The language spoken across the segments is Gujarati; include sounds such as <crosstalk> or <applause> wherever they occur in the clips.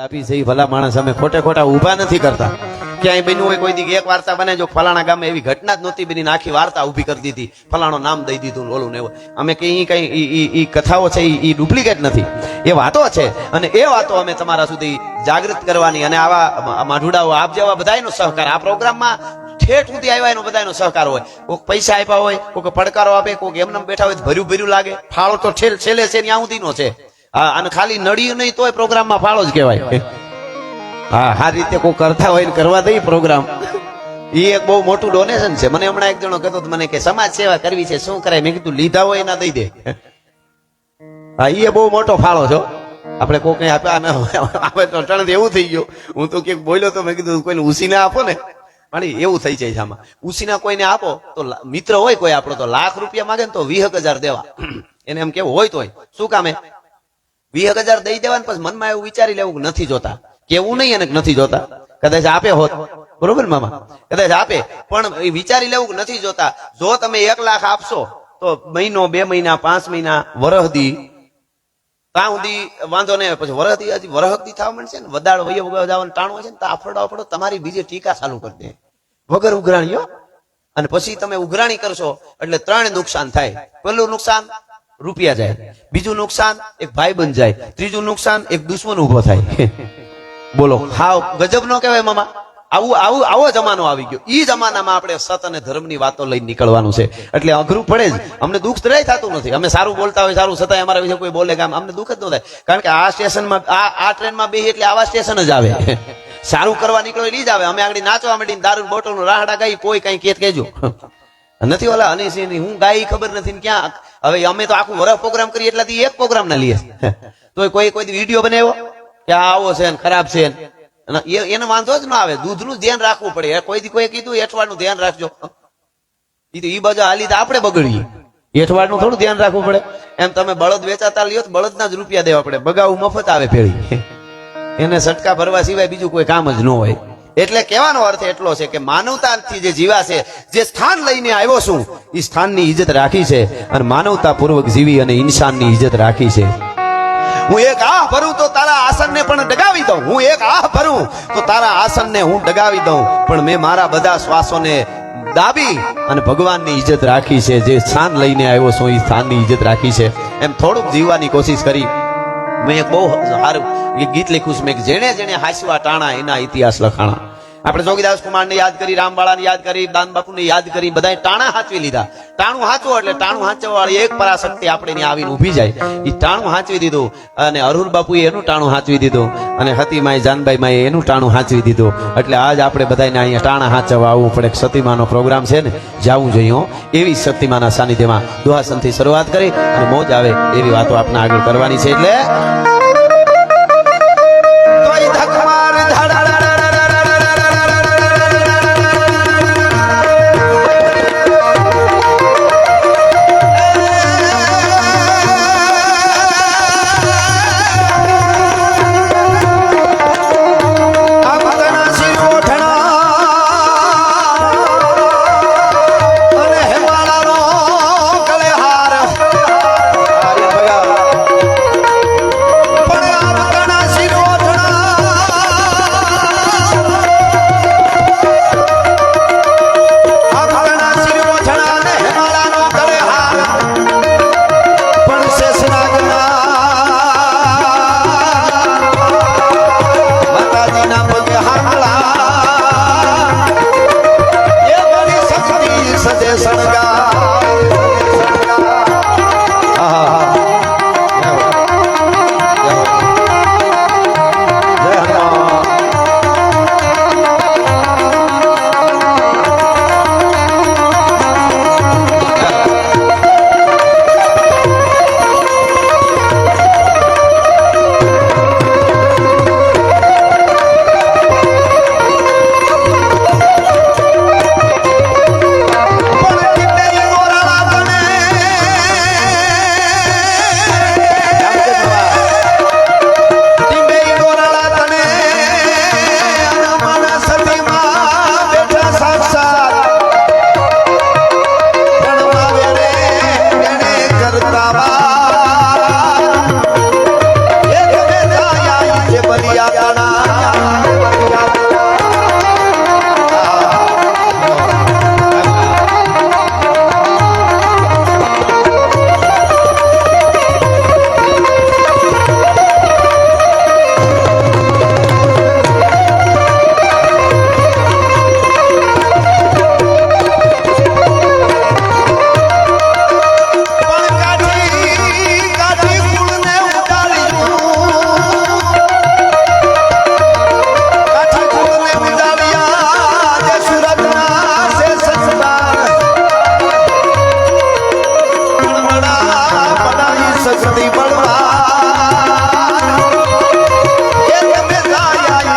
આપી છે ભલા માણસ અમે ખોટે ખોટા ઊભા નથી કરતા. ક્યાંય બન્યું હોય કોઈ દી એક વાર્તા બને જો ફલાણા ગામે એવી ઘટના જ નહોતી બની આખી વાર્તા ઊભી કરી દીધી. ફલાણો નામ દઈ દીધું ઓલું ને અમે કઈ કઈ ઈ કથાઓ છે ઈ ડુપ્લિકેટ નથી. એ વાતો છે અને એ વાતો અમે તમારા સુધી જાગૃત કરવાની અને આવા માઢુડાઓ આપ જેવા બધાનો સહકાર, આ પ્રોગ્રામમાં ઠેઠ સુધી આવ્યા એનો બધાનો સહકાર હોય. કોઈક પૈસા આપ્યા હોય કોઈક પડકારો આપે કોઈક એમને બેઠા હોય ભર્યું ભર્યું લાગે. ફાળો તો છેલ્લે છે ત્યાં સુધીનો છે. હા, અને ખાલી નડ્યું નહીં તોય પ્રોગ્રામમાં ફાળો જ કહેવાય. હા આ રીતે કોઈ કરતા હોય ને કરવા દઈ પ્રોગ્રામ. એ એક બહુ મોટું ડોનેશન છે. મને હમણાં એક જણો કહેતો મને કે સમાજ સેવા કરવી છે, શું કરાય? મેં કીધું, લીધા હોય એના દઈ દે. હા એ બહુ મોટો ફાળો છો આપણે કોઈ કઈ આપ્યા. આપણે તો અટાણે એવું થઈ ગયું. હું તો ક્યાંક બોલ્યો તો મેં કીધું, કોઈને ઉસીને આપો ને. પણ એવું થઈ જાય છે ઉસીના કોઈને આપો, તો મિત્ર હોય કોઈ આપણો, તો લાખ રૂપિયા માંગે ને તો વીસ હજાર દેવા. એને એમ કેવું હોય તો શું કામે વીસ હજાર દઈ દેવા પછી મનમાં એવું વિચારી લેવું નથી જોતા. કેવું નહીં અને નથી જોતા. કદાચ આપે હોત. બરોબર મામા? કદાચ આપે. પણ એ વિચારી લેવું નથી જોતા. જો તમે એક લાખ આપશો, તો મહિનો, બે મહિના, પાંચ મહિના વરહદી ત્યાં સુધી વાંધો નહીં પછી વરહદી હજી વરહદી થવા માંડશે ને. વદાળ વયો વગર જવાનું ટાણું છે ને, તો આફડો આફડો તમારી બીજી ટીકા ચાલુ કરી દે. વગર ઉઘરાણીઓ અને પછી તમે ઉઘરાણી કરશો એટલે ત્રણ નુકસાન થાય. પેલું નુકસાન? રૂપિયા જાય. બીજું નુકસાન એક ભાઈ બન જાય. ત્રીજું નુકસાન એક દુશ્મન ઊભો થાય. <laughs> બોલો હા ગજબ નો કહેવાય મામા. આવું આવું, આવો જમાનો આવી ગયો. એ જમાનામાં આપણે સત અને ધર્મની વાતો લઈને નીકળવાનું છે. એટલે અઘરું પડે જ. અમને દુઃખ જરાય થતું નથી. અમે સારું બોલતા હોય, સારું છતાંય અમારા વિશે કોઈ બોલે કે અમને દુઃખ જ ન થાય. કારણ કે આ સ્ટેશનમાં, આ આ ટ્રેનમાં બે એટલે આવા સ્ટેશન જ આવે. <laughs> સારું કરવા નીકળો એ જ આવે. અમે આગળ નાચવા માંડીને દારૂ બોટલનું રાહડા ગઈ, કોઈ કઈ કેત કેજો <laughs> નથી ઓલા હનીસિંહ હું ગાય ખબર નથી ને ક્યાં? હવે અમે તો આખું વરફ પ્રોગ્રામ કરીએ એટલાથી એક પ્રોગ્રામ ના લઈએ. <laughs> તો કોઈ કોઈ વીડિયો બનાવ્યો? કે આવો છે ને, ખરાબ છે ને. એ- એને વાંધો જ ના આવે. દૂધનું ધ્યાન રાખવું પડે. એ કોઈ કીધું, એઠવાડનું ધ્યાન રાખજો. એ તો, ઈ બાજુ હાલી તો આપણે બગડીએ. એઠવાડનું થોડું ધ્યાન રાખવું પડે. એમ તમે બળદ વેચાતા લ્યો તો બળદના જ રૂપિયા દેવા પડે. બગાવું મફત આવે પેળી <laughs> એને સટકા ભરવા સિવાય બીજું કોઈ કામ જ ન હોય. એટલે કહેવાનો અર્થ એટલો છે કે માનવતાથી જે જીવા છે, જે સ્થાન લઈને આવ્યો છું એ સ્થાનની ઇજ્જત રાખી છે અને માનવતા પૂર્વક જીવી અને ઇન્સાનની ઇજ્જત રાખી છે. હું એક આહ ભરું તો તારા આસનને પણ ડગાવી દઉં. હું એક આહ ભરું તો તારા આસનને હું ડગાવી દઉં. પણ મેં મારા બધા શ્વાસોને દાબી અને ભગવાનની ઇજ્જત રાખી છે. જે સ્થાન લઈને આવ્યો છું એ સ્થાનની ઇજ્જત રાખી છે. એમ થોડુંક જીવવાની કોશિશ કરી. મેં એક બહુ સારું ગીત લખ્યું છે. મેં જેણે જેણે હાસવા ટાણા એના ઇતિહાસ લખાણા. આપણે જોગીદાસ કુમારને યાદ કરી રામબાળાને યાદ કરી, દાન બાપુને યાદ કરી, બધાએ ટાણા હાચવી લીધા. ટાણું હાચવો એટલે ટાણું હાચવા વાળી એક પરાશક્તિ આપણે આવીને ઊભી જાય. એ ટાણું હાચવી દીધું અને અરુણ બાપુએ એનું ટાણું હાચવી દીધું અને હતીમાએ જાનબાઈ માએ એનું ટાણું હાચવી દીધું. એટલે આજ આપણે બધાને અહીંયા ટાણા હાચવા આવવું પડે. સતીમાનો પ્રોગ્રામ છે ને, જાવું જોઈએ. એવી સતીમાના સાનિધ્યમાં દુહાસનથી શરૂઆત કરી અને મોજ આવે એવી વાતો આપણે આગળ કરવાની છે. એટલે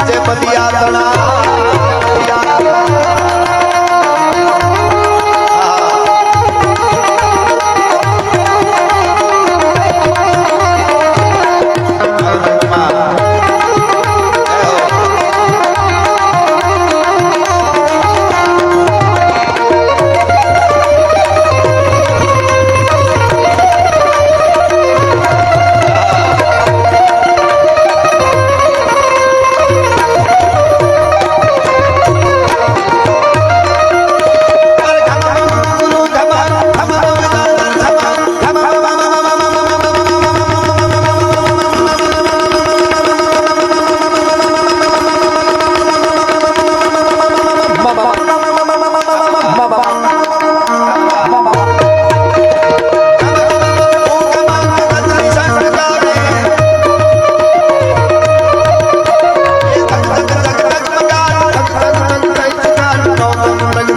છે પતિયા તણા